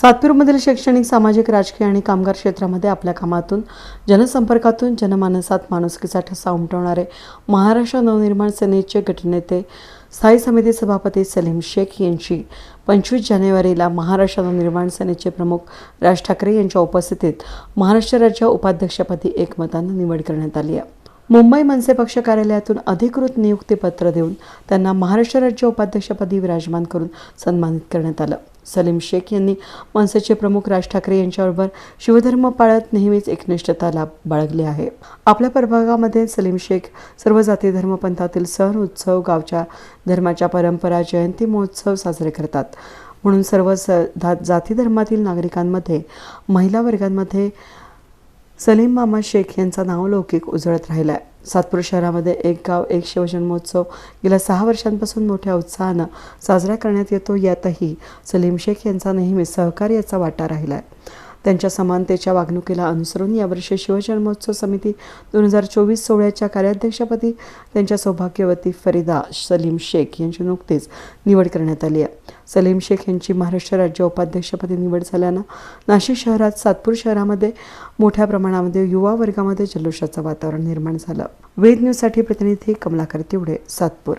सातपूरमधील शैक्षणिक सामाजिक राजकीय आणि कामगार क्षेत्रामध्ये आपल्या कामातून जनसंपर्कातून जनमानसात माणुसकीचा ठसा उमटवणारे महाराष्ट्र नवनिर्माण सेनेचे गटनेते स्थायी समिती सभापती सलीम शेख यांची पंचवीस जानेवारीला महाराष्ट्र नवनिर्माण सेनेचे प्रमुख राज ठाकरे यांच्या उपस्थितीत महाराष्ट्र राज्य उपाध्यक्षपदी एकमतानं निवड करण्यात आली आहे. मुंबई मनसे पक्ष कार्यालयातून अधिकृत नियुक्तीपत्र देऊन त्यांना महाराष्ट्र राज्य उपाध्यक्षपदी विराजमान करून सन्मानित करण्यात आलं. सलीम शेख यांनी मनसेचे प्रमुख राज ठाकरे यांच्याबरोबर शिवधर्म पाळत नेहमीच एकनिष्ठता लाभ बाळगली आहे. आपल्या प्रभागामध्ये सलीम शेख सर्व जाती धर्मपंथातील सण उत्सव गावच्या धर्माच्या परंपरा जयंती महोत्सव साजरे करतात. म्हणून सर्व स जाती धर्मातील नागरिकांमध्ये महिला वर्गांमध्ये सलीम मामा शेख यांचा नावलौकिक उजळत राहिला आहे सातपूर शहरामध्ये एक गाव एक शिवजन्मोत्सव. गेल्या सहा वर्षांपासून मोठ्या उत्साहानं साजरा करण्यात येतो यातही सलीम शेख यांचा नेहमी सहकार्याचा वाटा राहिला आहे त्यांच्या समानतेच्या वागणुकीला अनुसरून यावर्षी शिवजन्मोत्सव समिती दोन हजार चोवीस सोहळ्याच्या कार्याध्यक्षपदी त्यांच्या सौभाग्यवती फरीदा सलीम शेख यांची नुकतीच निवड करण्यात आली आहे. सलीम शेख यांची महाराष्ट्र राज्य उपाध्यक्षपदी निवड झाल्यानं नाशिक शहरात सातपूर शहरामध्ये मोठ्या प्रमाणामध्ये युवा वर्गामध्ये जल्लोषाचं वातावरण निर्माण झालं. वेद न्यूजसाठी प्रतिनिधी कमलाकर तिवडे सातपूर.